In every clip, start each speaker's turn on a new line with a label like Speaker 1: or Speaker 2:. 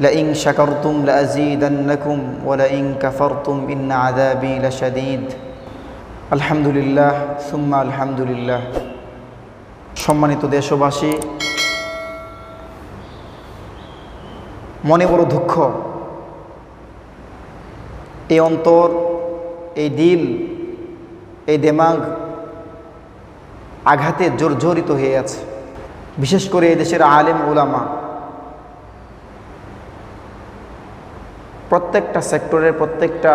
Speaker 1: لئن شكرتم لأزيدنكم ولئن كفرتم إن عذابي لشديد الحمد لله ثم الحمد لله সম্মানিত দেশবাসী মনে বড় দুঃখ এই অন্তর এই দিল এই দেমাগ আঘাতে জর্জরিত হয়ে আছে বিশেষ করে এই দেশের আলেম ওলামা প্রত্যেকটা সেক্টরের প্রত্যেকটা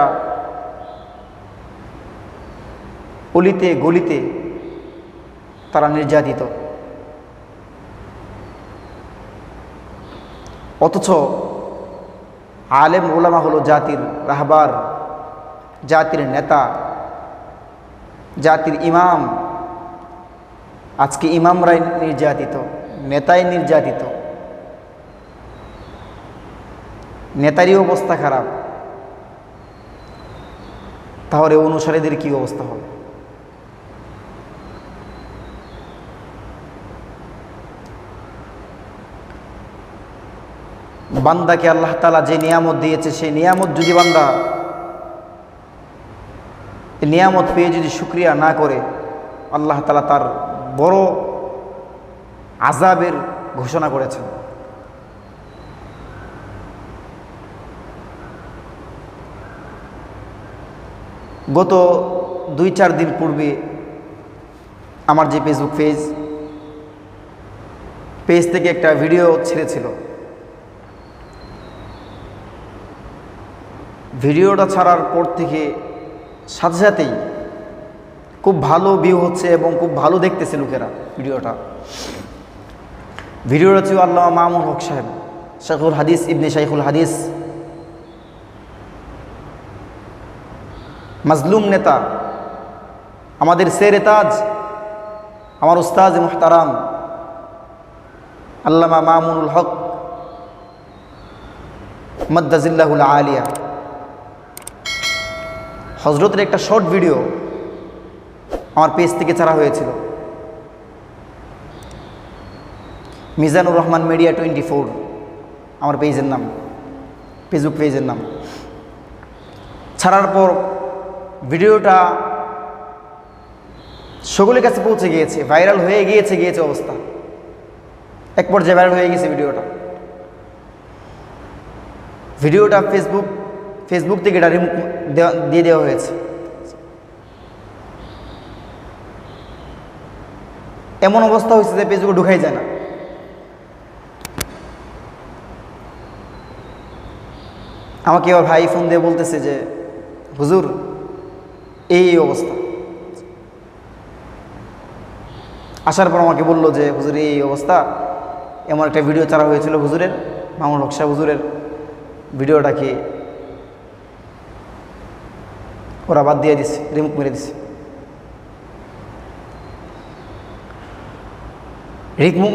Speaker 1: অলিতে, গলিতে তারা নির্যাতিত। অথচ আলেম ওলামা হলো জাতির রাহবার, জাতির নেতা, জাতির ইমাম। আজকে ইমামরাই নির্যাতিত, নেতাই নির্যাতিত। নেতারই অবস্থা খারাপ। তাহলে অনুসারীদের কি অবস্থা হবে? বান্দাকে আল্লাহ তালা যে নিয়ামত দিয়েছে, সেই নিয়ামত যদি বান্দা নিয়ামত পেয়ে যদি শুক্রিয়া না করে, আল্লাহ তালা তার বড় আজাবের ঘোষণা করেছেন। গত দুই চার দিন পূর্বে আমার যে ফেসবুক পেজ পেজ থেকে একটা ভিডিও ছেড়েছিল। ভিডিওটা ছাড়ার পর থেকে সাথে সাথেই খুব ভালো ভিউ হচ্ছে এবং খুব ভালো দেখতেছে লোকেরা ভিডিওটা ভিডিওটা ছিল আল্লাহ মামুন হক সাহেব শেখুল হাদিস ইবনে শাইখুল হাদিস। মাজলুম নেতা, আমাদের সেরে তাজ, আমার উস্তাজ মুহতারাম, আল্লামা মামুনুল হক, মদ্দাজিল্লাহুল আলিয়া। হজরতের একটা শর্ট ভিডিও আমার পেজ থেকে ছাড়া হয়েছিল। Mizanur Rahman media twenty four, আমার পেজের নাম, ফেসবুক পেজের নাম। ছাড়ার পর ভিডিওটা সকলের কাছে পৌঁছে গিয়েছে ভাইরাল হয়ে গিয়েছে গিয়েছে অবস্থা। এক পর্যায়ে ভাইরাল হয়ে গেছে ভিডিওটা। ভিডিওটা ফেসবুক ফেসবুক থেকে এটা রিমুভ দিয়ে দেওয়া হয়েছে। এমন অবস্থা হয়েছে যে ফেসবুকে ঢুকাই যায় না। আমাকে আমার ভাই ফোন দিয়ে বলতেছে যে, হুজুর এই অবস্থা। আসার পর আমাকে বলল যে, হুজুর, এই অবস্থা। এমন একটা ভিডিও চারা হয়েছিল হুজুরের, মামুন হকশা হুজুরের ভিডিওটাকে ওরা বাদ দিয়ে দিছে রিমুভ মেরে দিছে।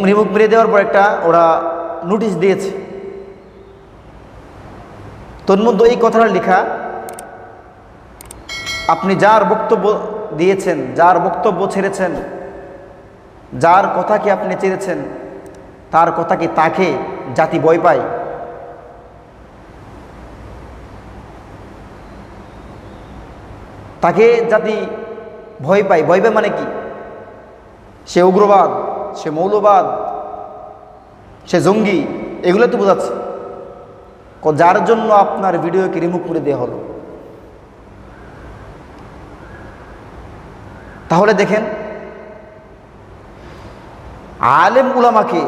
Speaker 1: রিমুভ মেরে দেওয়ার পর একটা ওরা নোটিশ দিয়েছে। তোর মধ্যে এই কথাটা লেখা আপনি যার বক্তব্য দিয়েছেন, যার বক্তব্য ছেড়েছেন, যার কথাকে আপনি চেয়েছেন তার কথা কি তাকে জাতি ভয় পায়? তাকে জাতি ভয় পায়। ভয় পায় মানে কি? সে উগ্রবাদ, সে মৌলবাদ, সে জঙ্গি, এগুলো তো বোঝাচ্ছে। যার জন্য আপনার ভিডিওকে রিমুভ করে দেওয়া হলো। তাহলে দেখেন, আলেম উলামাকে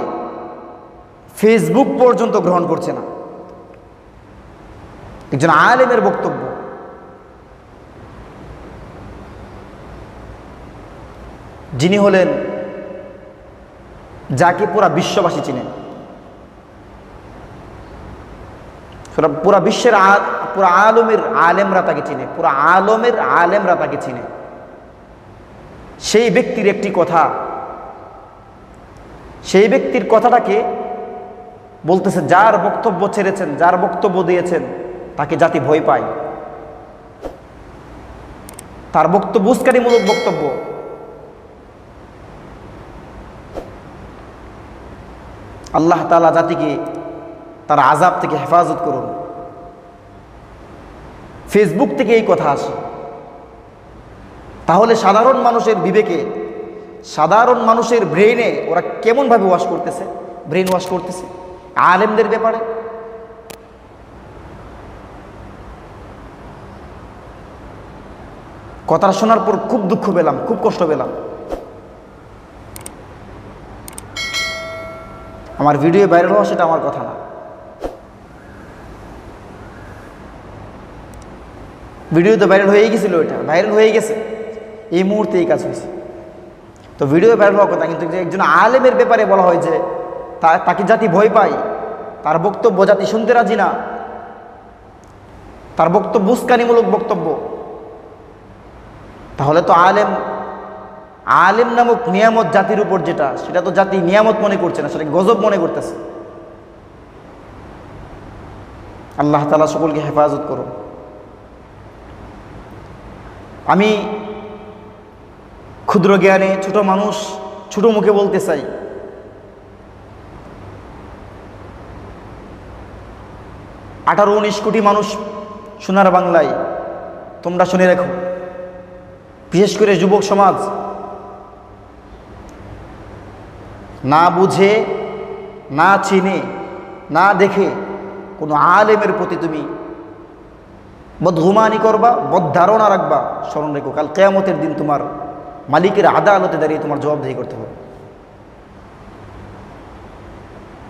Speaker 1: ফেসবুক পর্যন্ত গ্রহণ করছে না। একজন আলেমের বক্তব্য। যিনি হলেন যাকে পুরা বিশ্ববাসী চিনেন। পুরা বিশ্বের পুরা আলমের আলেমরা তাকে চিনে, পুরা আলমের আলেমরা তাকে চিনে। সেই ব্যক্তির একটি কথা। সেই ব্যক্তির কথাটাকে বলতেছে, যার বক্তব্য ছেড়েছেন, যার বক্তব্য দিয়েছেন, তাকে জাতি ভয় পায়। তার বক্তব্য উস্কানিমূলক বক্তব্য। আল্লাহ তালা জাতিকে তার আজাব থেকে হেফাজত করুন। ফেসবুক থেকে এই কথা আসে। তাহলে সাধারণ মানুষের বিবেকে, সাধারণ মানুষের ব্রেইনে ওরা কেমনভাবে ওয়াশ করতেছে? ব্রেন ওয়াশ করতেছে? আলেমদের ব্যাপারে? কথাটা শোনার পর খুব দুঃখ পেলাম, খুব কষ্ট পেলাম। আমার ভিডিও ভাইরাল হওয়া সেটা আমার কথা না। ভিডিও তো ভাইরাল হয়েই গেছিল এটা ভাইরাল হয়ে গেছে। এই মুহূর্তে এই কাজ হয়েছে। তো ভিডিও ভাইরাল হওয়ার কথা, কিন্তু একজন আলেমের ব্যাপারে বলা হয় যে তাকে জাতি ভয় পায়, তার বক্তব্য জাতি শুনতে রাজি না, তার বক্তব্য উস্কানিমূলক বক্তব্য, তাহলে তো আলেম আলেম নামক নিয়ামত জাতির উপর যেটা, সেটা তো জাতি নিয়ামত মনে করছে না, সেটাকে গজব মনে করতেছে। আল্লাহ তালা সকলকে হেফাজত করো আমি ক্ষুদ্র জ্ঞানে ছোট মানুষ ছোট মুখে বলতে চাই। আঠারো উনিশ কোটি মানুষ সোনার বাংলায়, তোমরা শুনে রেখো। বিশেষ করে যুবক সমাজ। না বুঝে, না চিনে, না দেখে কোনো আলেমের প্রতি তুমি বদহুমানি করবা, বদধারণা রাখবা। স্মরণ রেখো, কাল কেয়ামতের দিন তোমার মালিকের আদালতে দাঁড়িয়ে তোমার জবাবদেহি করতে হবে।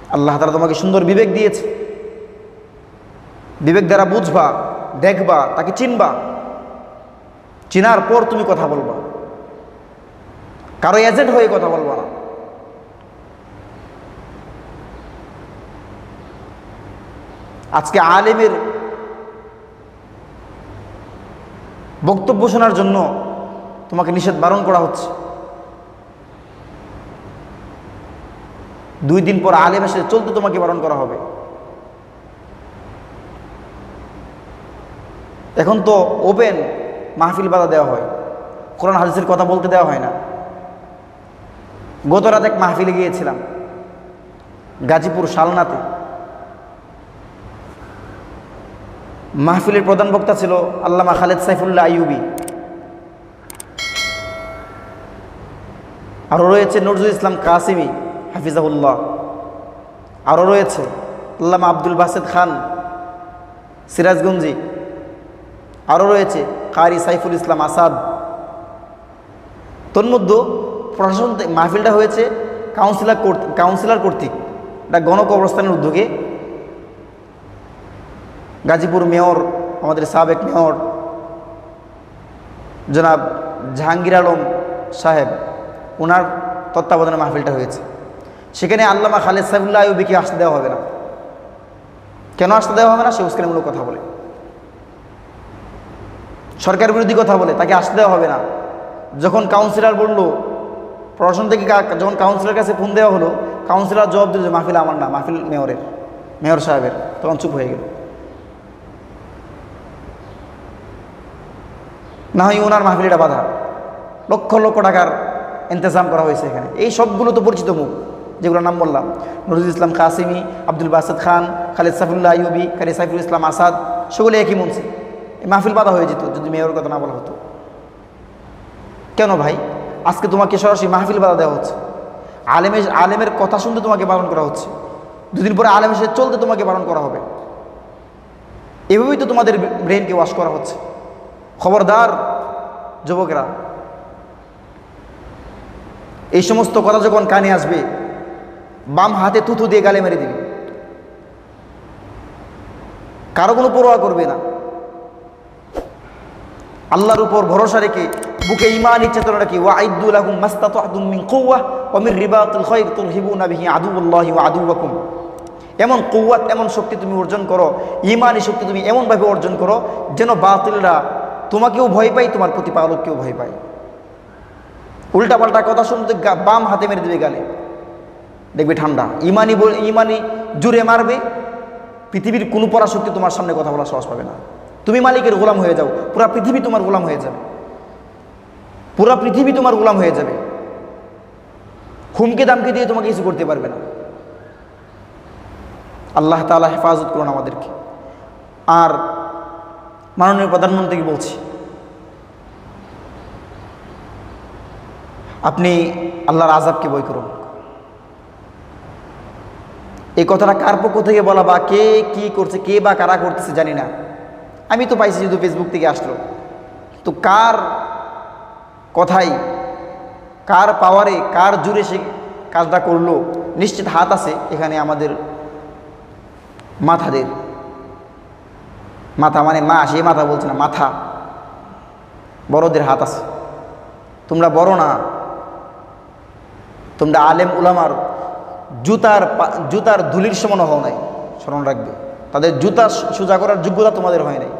Speaker 1: আল্লাহ তারা তোমাকে সুন্দর বিবেক দিয়েছে। বিবেক দ্বারা বুঝবা, দেখবা, তাকে চিনবা। চিনার পর তুমি কথা বলবা। কারও এজেন্ট হয়ে কথা বলবা না। আজকে আলেমের বক্তব্য শোনার জন্য তোমাকে নিষেধ বারণ করা হচ্ছে। দুই দিন পর আলেম এসে চলতে তোমাকে বারণ করা হবে। এখন তো ওপেন মাহফিল বাধা দেওয়া হয়। কোরআন হাদিসের কথা বলতে দেওয়া হয় না। গত রাত এক মাহফিলে গিয়েছিলাম, গাজীপুর শালনাতে। মাহফিলের প্রধান বক্তা ছিল আল্লামা খালেদ সাইফুল্লাহ আইয়ুবি। আরও রয়েছে নজরুল ইসলাম কাসিমি, হাফিজাহুল্লাহ। আরও রয়েছে আল্লামা আব্দুল বাসেদ খান, সিরাজগঞ্জি। আরও রয়েছে কারি সাইফুল ইসলাম আসাদ। তন্মধ্যে প্রশাসন মাহফিলটা হয়েছে কাউন্সিলর কাউন্সিলর কর্তৃক, এটা গণকবরস্থানের উদ্যোগে। গাজীপুর মেয়র, আমাদের সাবেক মেয়র, জনাব জাহাঙ্গীর আলম সাহেব। ওনার তত্ত্বাবধানে মাহফিলটা হয়েছে। সেখানে আল্লামা খালেদ সাইফুল্লাহ আইবিকে আসতে দেওয়া হবে না। কেন আসতে দেওয়া হবে না? সে উস্কানিমূলক কথা বলে। সরকার বিরোধী কথা বলে, তাকে আসতে দেওয়া হবে না। যখন কাউন্সিলর বলল, প্রশাসন থেকে যখন কাউন্সিলর কাছে ফোন দেওয়া হলো কাউন্সিলর জবাব দিল যে, মাহফিল আমার না, মাহফিল মেয়রের, মেয়র সাহেবের। তখন চুপ হয়ে গেল। না হয় ওনার মাহফিলটা বাধা। লক্ষ লক্ষ টাকার ইন্তজাম করা হয়েছে এখানে। এই সবগুলো তো পরিচিত মুখ যেগুলোর নাম বললাম। নজরুল ইসলাম কাসিমি, আব্দুল বাসাদ খান, খালিদ সাফিউল্লাহ আইয়ুবি খালিদ সাইফুল ইসলাম আসাদ, সেগুলো একই এই মাহফিল বাধা হয়ে যেত, যদি মেয়রের কথা না বলা হতো। কেন ভাই? আজকে তোমাকে সরাসরি মাহফিল বাধা দেওয়া হচ্ছে। আলেমের আলেমের কথা শুনতে তোমাকে বারণ করা হচ্ছে। দুদিন পরে আলেমের সাথে চলতে তোমাকে বারণ করা হবে। এভাবেই তো তোমাদের ব্রেনকে ওয়াশ করা হচ্ছে। খবরদার যুবকেরা এই সমস্ত কথা যখন কানে আসবে, বাম হাতে থুথু দিয়ে গালে মেরে দিবে। কারও কোনো পরোয়া করবে না। আল্লাহর উপর ভরসা রেখে বুকে ইমানি চেতনা রাখি ওয়া আইদুল আহম মাস্তাতুম মিন কুওয়া ওয়া মিন রিবাতুল খায়র তুলহিবুনা বিহি আদুউল্লাহি ওয়া আদুওয়াকুম এমন কৌয়াত এমন শক্তি তুমি অর্জন করো ইমানি শক্তি তুমি এমনভাবে অর্জন করো যেন বাতিলরা তোমাকেও ভয় পায়, তোমার প্রতিপালককেও ভয় পায়। উল্টাপাল্টা কথা শুনতে বাম হাতে মেরে দেবে গালে। দেখবে ঠান্ডা। ইমানি বল ইমানি জুড়ে মারবে। পৃথিবীর কোনো পরাশক্তি তোমার সামনে কথা বলা সহজ পাবে না। তুমি মালিকের গোলাম হয়ে যাও। পুরা পৃথিবী তোমার গোলাম হয়ে যাবে। পুরা পৃথিবী তোমার গোলাম হয়ে যাবে। হুমকে দামকে দিয়ে তোমাকে কিছু করতে পারবে না। আল্লাহ তাআলা হেফাজত করুন আমাদেরকে। আর মাননীয় প্রধানমন্ত্রীকে বলছি আপনি আল্লাহর আজাবকে বই করুন। এই কথাটা কার পক্ষ থেকে বলা বা কে কি করছে, কে বা কারা করতেছে জানি না। আমি তো পাইছি শুধু ফেসবুক থেকে আসলো। তো কার কথাই, কার পাওয়ারে কার জুড়ে সে কাজটা করল, নিশ্চিত হাত আছে এখানে আমাদের মাথাদের। মাথা মানে মা, সে মাথা বলছে না, মাথা। বড়দের হাত আছে। তোমরা বড় না। তোমরা আলেম উলামার জুতার জুতার ধুলির সমান হও নাই, স্মরণ রাখবে। তাদের জুতা সোজা করার যোগ্যতা তোমাদের হয় নাই।